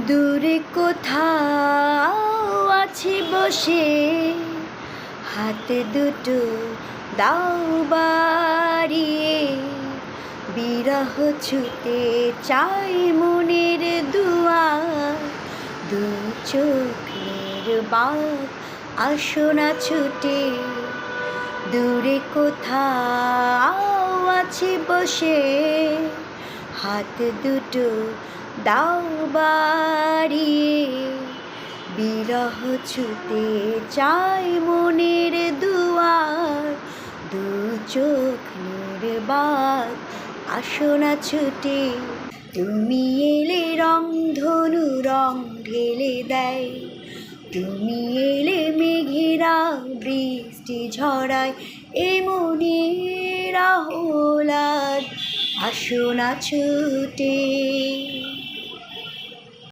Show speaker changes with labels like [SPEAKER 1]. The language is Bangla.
[SPEAKER 1] দূরে কোথাও আছি বসে। হাতে দুটো দাও বাড়িয়ে। বিরহ ছুতে চাই মনের দুয়ার। দু চোখের বাঘ আসো না ছুটে। দূরে কোথাও আছি বসে। হাত দুটো দাও বাড়িয়ে বিরহ ছুতে চাই মনের দুয়ার। দু চোখ নির্বাক আসো না ছুটে। তুমি এলে রং ধনু, রং ঢেলে দেয়। তুমি এলে মেঘেরা, বৃষ্টি ঝরায় এমনি রাহুলাদ আসো না ছুটে।